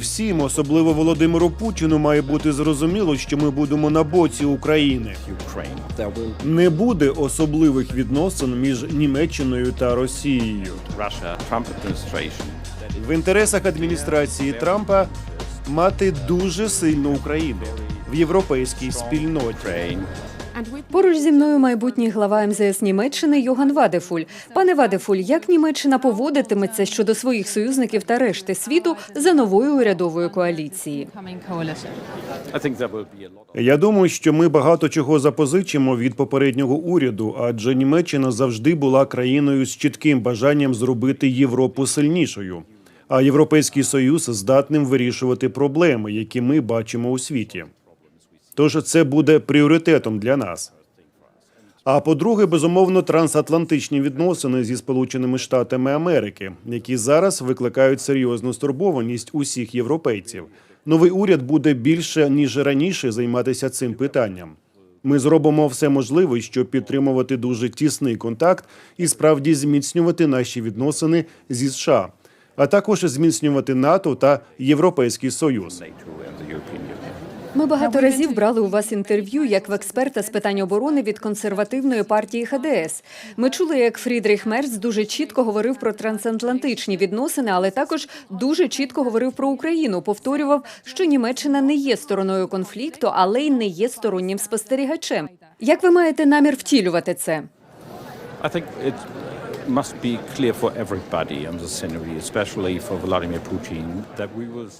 Всім, особливо Володимиру Путіну, має бути зрозуміло, що ми будемо на боці України. Не буде особливих відносин між Німеччиною та Росією. В інтересах адміністрації Трампа мати дуже сильну Україну в європейській спільноті. Поруч зі мною майбутній глава МЗС Німеччини Йоган Вадефуль. Пане Вадефуль, як Німеччина поводитиметься щодо своїх союзників та решти світу за новою урядовою коаліції? Я думаю, що ми багато чого запозичимо від попереднього уряду, адже Німеччина завжди була країною з чітким бажанням зробити Європу сильнішою, а Європейський Союз здатним вирішувати проблеми, які ми бачимо у світі. Тож це буде пріоритетом для нас. А по-друге, безумовно, трансатлантичні відносини зі Сполученими Штатами Америки, які зараз викликають серйозну стурбованість усіх європейців. Новий уряд буде більше ніж раніше займатися цим питанням. Ми зробимо все можливе, щоб підтримувати дуже тісний контакт і справді зміцнювати наші відносини зі США, а також зміцнювати НАТО та Європейський Союз. NATO and the European Union. Ми багато разів брали у вас інтерв'ю як в експерта з питань оборони від консервативної партії ХДС. Ми чули, як Фрідріх Мерц дуже чітко говорив про трансатлантичні відносини, але також дуже чітко говорив про Україну. Повторював, що Німеччина не є стороною конфлікту, але й не є стороннім спостерігачем. Як ви маєте намір втілювати це?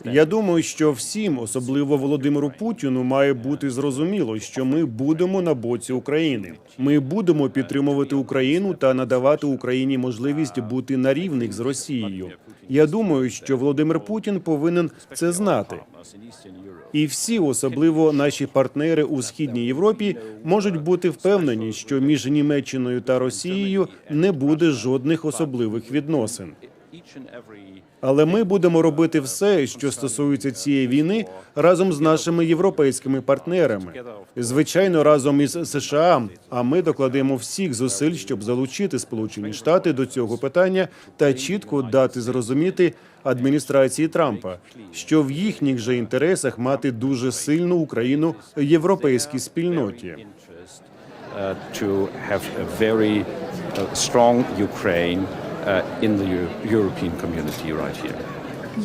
Я думаю, що всім, особливо Володимиру Путіну, має бути зрозуміло, що ми будемо на боці України. Ми будемо підтримувати Україну та надавати Україні можливість бути на рівних з Росією. Я думаю, що Володимир Путін повинен це знати. І всі, особливо наші партнери у східній Європі, можуть бути впевнені, що між Німеччиною та Росією не буде жодних особливих відносин. Але ми будемо робити все, що стосується цієї війни, разом з нашими європейськими партнерами. Звичайно, разом із США. А ми докладемо всіх зусиль, щоб залучити Сполучені Штати до цього питання та чітко дати зрозуміти адміністрації Трампа, що в їхніх же інтересах мати дуже сильну Україну в європейській спільноті. uh, to have a very uh, strong Ukraine in the Eu- European community right here.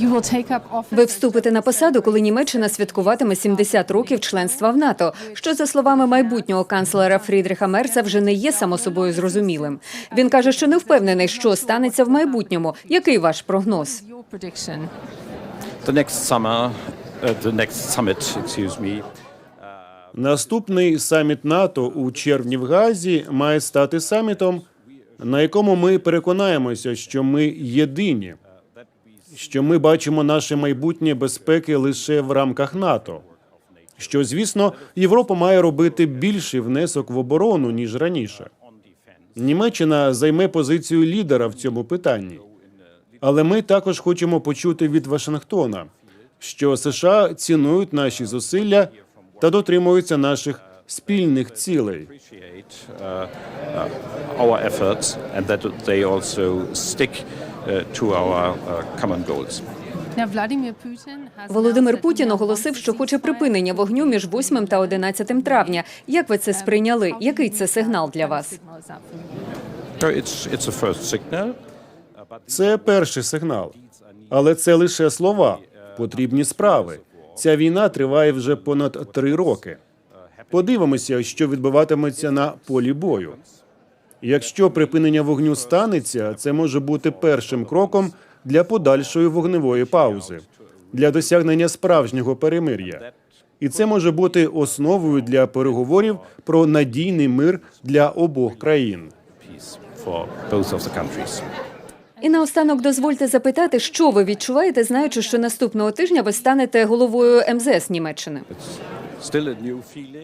You will take up office. Ви вступите на посаду, коли Німеччина святкуватиме 70 років членства в НАТО, що за словами майбутнього канцлера Фрідріха Мерца вже не є само собою зрозумілим. Він каже, що не впевнений, що станеться в майбутньому. Який ваш прогноз? The next summer, uh, the next summit, excuse me, Наступний саміт НАТО у червні в Газі має стати самітом, на якому ми переконаємося, що ми єдині, що ми бачимо наше майбутнє безпеки лише в рамках НАТО. Що, звісно, Європа має робити більший внесок в оборону ніж раніше. Німеччина займе позицію лідера в цьому питанні. Але ми також хочемо почути від Вашингтона, що США цінують наші зусилля та дотримуються наших спільних цілей. uh, uh, our efforts and that they also stick uh, to our common goals. Володимир Путін оголосив, що хоче припинення вогню між 8 та 11 травня. Як ви це сприйняли? Який це сигнал для вас? Це перший сигнал, але це лише слова, потрібні справи. Ця війна триває вже понад три роки. Подивимося, що відбуватиметься на полі бою. Якщо припинення вогню станеться, це може бути першим кроком для подальшої вогневої паузи, для досягнення справжнього перемир'я. І це може бути основою для переговорів про надійний мир для обох країн. І наостанок дозвольте запитати, що ви відчуваєте, знаючи, що наступного тижня ви станете головою МЗС Німеччини.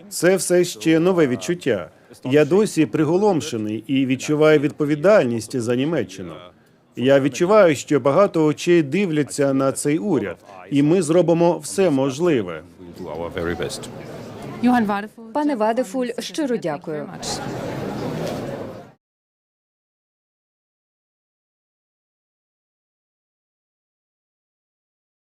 Це все ще нове відчуття. Я досі приголомшений і відчуваю відповідальність за Німеччину. Я відчуваю, що багато очей дивляться на цей уряд, і ми зробимо все можливе. Пане Вадефуль, щиро дякую.